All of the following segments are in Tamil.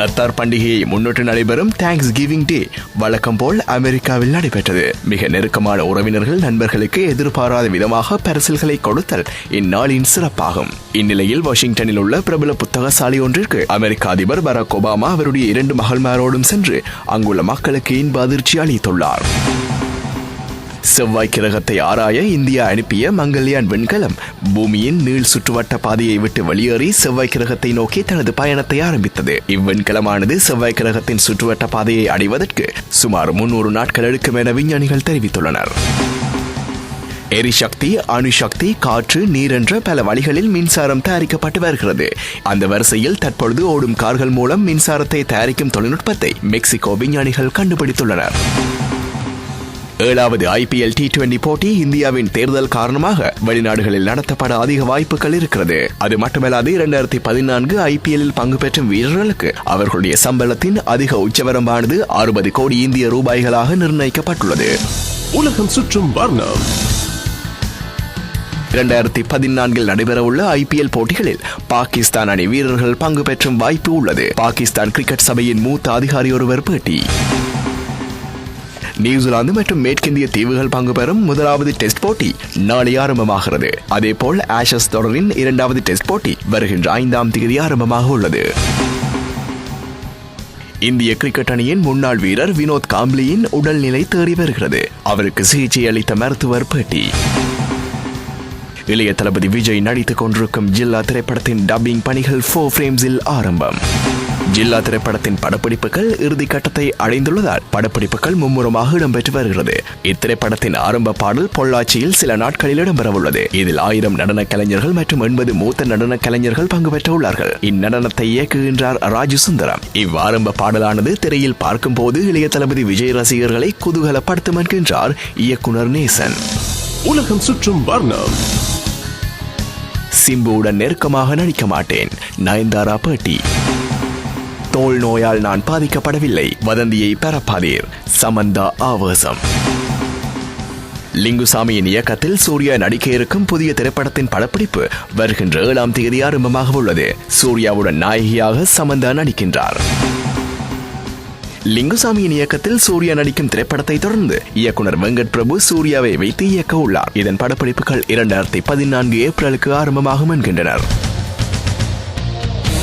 நத்தார் பண்டிகையை முன்னிட்டு நடைபெறும் தேங்க்ஸ் கிவிங் டே வழக்கம் போல் அமெரிக்காவில் நடைபெற்றது. மிக நெருக்கமான உறவினர்கள் நண்பர்களுக்கு எதிர்பாராத விதமாக பரிசல்களை கொடுத்தல் இந்நாளின் சிறப்பாகும். இந்நிலையில் வாஷிங்டனில் உள்ள பிரபல புத்தகசாலை ஒன்றிற்கு அமெரிக்க அதிபர் பராக் ஒபாமா அவருடைய இரண்டு மகள்மாரோடும் சென்று அங்குள்ள மக்களுக்கு இன்ப அதிர்ச்சி அளித்துள்ளார். செவ்வாய் கிரகத்தை ஆராய இந்தியா அனுப்பிய மங்கள்யான் விண்கலம் பூமியின் நீள் சுற்றுவட்ட பாதையை விட்டு வெளியேறி செவ்வாய் கிரகத்தை நோக்கி தனது பயணத்தை ஆரம்பித்தது. இவ்விண்கலமானது செவ்வாய் கிரகத்தின் சுற்றுவட்ட பாதையை அடைவதற்கு சுமார் முன்னூறு நாட்கள் எடுக்கும் என விஞ்ஞானிகள் தெரிவித்துள்ளனர். எரிசக்தி அணுசக்தி காற்று நீர் என்ற பல வழிகளில் மின்சாரம் தயாரிக்கப்பட்டு வருகிறது. அந்த வரிசையில் தற்பொழுது ஓடும் கார்கள் மூலம் மின்சாரத்தை தயாரிக்கும் தொழில்நுட்பத்தை மெக்சிகோ விஞ்ஞானிகள் கண்டுபிடித்துள்ளனர். ஏழாவது ஐபிஎல் டி டுவெண்டி போட்டி இந்தியாவின் தேர்தல் காரணமாக வெளிநாடுகளில் நடத்தப்பட அதிக வாய்ப்புகள் இருக்கிறது. அது மட்டுமல்லாது இரண்டாயிரத்தி பதினான்கு ஐபிஎல்லில் பங்கு பெற்றும் வீரர்களுக்கு அவர்களுடைய சம்பளத்தின் அதிக உச்சவரம்பானது அறுபது கோடி இந்திய ரூபாய்களாக நிர்ணயிக்கப்பட்டுள்ளது. உலகம் சுற்றும் வர்ணம். இரண்டாயிரத்தி பதினான்கில் நடைபெறவுள்ள ஐபிஎல் போட்டிகளில் பாகிஸ்தான் அணி வீரர்கள் பங்கு பெற்றும் வாய்ப்பு உள்ளது. பாகிஸ்தான் கிரிக்கெட் சபையின் மூத்த அதிகாரி ஒருவர் பேட்டி. நியூசிலாந்து மற்றும் மேற்கிந்திய தீவுகள் பங்கு பெறும் முதலாவது டெஸ்ட் போட்டி நாளை ஆரம்பமாகிறது. அதேபோல் ஆஷஸ் தொடரின் இரண்டாவது டெஸ்ட் போட்டி வருகின்ற ஐந்தாம் தேதி ஆரம்பமாக உள்ளது. இந்திய கிரிக்கெட் அணியின் முன்னாள் வீரர் வினோத் காம்ப்ளியின் உடல்நிலை தேறி வருகிறது. அவருக்கு சிகிச்சை அளித்த மருத்துவர் பேட்டி. இளைய தளபதி விஜய் நடித்துக் கொண்டிருக்கும் ஜில்லா திரைப்படத்தின் டப்பிங் பணிகள் ஃபோர் ஃப்ரேம்ஸில் ஆரம்பம். ஜில்லா திரைப்படத்தின் படப்பிடிப்புகள் இறுதி கட்டத்தை அடைந்துள்ளதால் படப்பிடிப்புகள் மும்முரமாக இடம்பெற்று வருகிறது. இத்திரைப்படத்தின் ஆரம்ப பாடல் பொள்ளாச்சியில் சில நாட்களில் இடம்பெறவுள்ளது. இதில் ஆயிரம் நடன கலைஞர்கள் மற்றும் எண்பது மூத்த நடன கலைஞர்கள் பங்கு பெற்ற உள்ளார்கள் இந்நடனத்தை இயக்குகின்றார் ராஜு சுந்தரம். இவ்வாரம்ப பாடலானது திரையில் பார்க்கும் போது இளைய தளபதி விஜய் ரசிகர்களை குதூகலப்படுத்தும் என்கின்றார் இயக்குனர் நேசன். உலகம் சுற்றும் வர்ணம். சிம்புவுடன் நெருக்கமாக நடிக்க மாட்டேன். நயன்தாரா பேட்டி. தோல் நோயால் நான் பாதிக்கப்படவில்லை. வதந்தியை பரப்பாதீர். சமந்தா ஆவேசம். லிங்குசாமியின் இயக்கத்தில் சூர்யா நடிக்க இருக்கும் புதிய திரைப்படத்தின் படப்பிடிப்பு வருகின்ற ஏழாம் தேதி ஆரம்பமாக உள்ளது. சூர்யாவுடன் நாயகியாக சமந்தா நடிக்கின்றார். லிங்குசாமியின் இயக்கத்தில் சூர்யா நடிக்கும் திரைப்படத்தை தொடர்ந்து இயக்குனர் வெங்கட் பிரபு சூர்யாவை வைத்து இயக்க உள்ளார். இதன் படப்பிடிப்புகள் இரண்டாயிரத்தி பதினான்கு ஏப்ரலுக்கு ஆரம்பமாகும் என்கின்றனர்.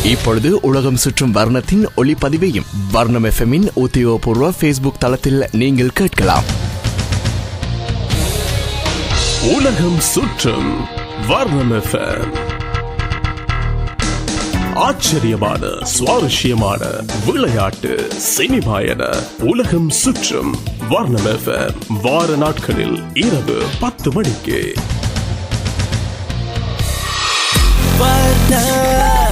இப்பொழுது உலகம் சுற்றும் வர்ணத்தின் ஒளிப்பதிவையும் வர்ணம் எஃப்எம்மின் உத்தியோகபூர்வ ஃபேஸ்புக் தளத்தில் நீங்கள் கேட்கலாம். உலகம் சுற்றும் வர்ணம் எஃப்எம். ஆச்சரியமான சுவாரஸ்யமான விளையாட்டு சினிமா என உலகம் சுற்றும் வர்ணம் எஃப்எம். வார நாட்களில் இரவு பத்து மணிக்கு. வர்ணம்